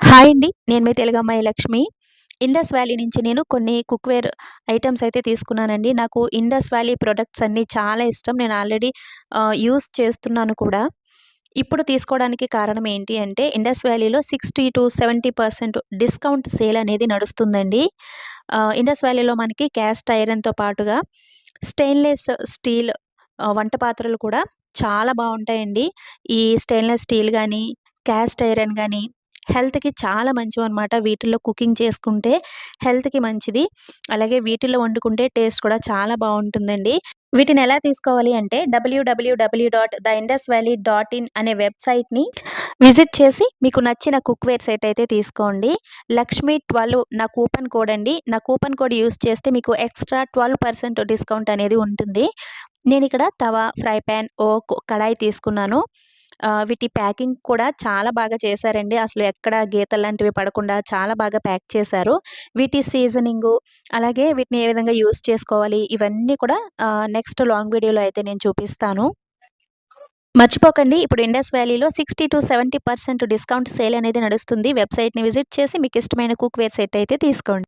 Hi అండి. నేను మీ తెలుగమ్మాయి లక్ష్మి. ఇండస్ వ్యాలీ నుంచి నేను కొన్ని కుక్వేర్ ఐటమ్స్ అయితే తీసుకున్నానండి. నాకు ఇండస్ వ్యాలీ ప్రొడక్ట్స్ అన్నీ చాలా ఇష్టం. నేను ఆల్రెడీ యూస్ చేస్తున్నాను కూడా. ఇప్పుడు తీసుకోవడానికి కారణం ఏంటి అంటే ఇండస్ వ్యాలీలో sixty to seventy percent discount sale అనేది నడుస్తుందండి. ఇండస్ వ్యాలీలో మనకి క్యాస్ట్ ఐరన్తో పాటుగా స్టెయిన్లెస్ స్టీల్ వంట పాత్రలు కూడా చాలా బాగుంటాయండి. ఈ స్టెయిన్లెస్ స్టీల్ కానీ క్యాస్ట్ ఐరన్ కానీ హెల్త్‌కి చాలా మంచివన్నమాట. వీటిల్లో కుకింగ్ చేసుకుంటే హెల్త్‌కి మంచిది. అలాగే వీటిల్లో వండుకుంటే టేస్ట్ కూడా చాలా బాగుంటుందండి. వీటిని ఎలా తీసుకోవాలి అంటే W W W dot the Indus valley dot in అనే వెబ్‌సైట్‌ని విజిట్ చేసి మీకు నచ్చిన కుక్‌వేర్ సెట్ అయితే తీసుకోండి. లక్ష్మి ట్వెల్వ్ నా కూపన్ కోడ్ అండి. నా కూపన్ కోడ్ యూజ్ చేస్తే మీకు ఎక్స్ట్రా ట్వెల్వ్ పర్సెంట్ డిస్కౌంట్ అనేది ఉంటుంది. నేను ఇక్కడ తవా, ఫ్రై పాన్, ఓ కడాయి తీసుకున్నాను. వీటి ప్యాకింగ్ కూడా చాలా బాగా చేశారండి. అసలు ఎక్కడ గీతలు లాంటివి పడకుండా చాలా బాగా ప్యాక్ చేశారు. వీటి సీజనింగు అలాగే వీటిని ఏ విధంగా యూస్ చేసుకోవాలి ఇవన్నీ కూడా నెక్స్ట్ లాంగ్ వీడియోలో అయితే నేను చూపిస్తాను. మర్చిపోకండి ఇప్పుడు ఇండస్ వ్యాలీలో sixty to seventy percent discount sale అనేది నడుస్తుంది. వెబ్సైట్ని విజిట్ చేసి మీకు ఇష్టమైన కుక్వేర్ సెట్ అయితే తీసుకోండి.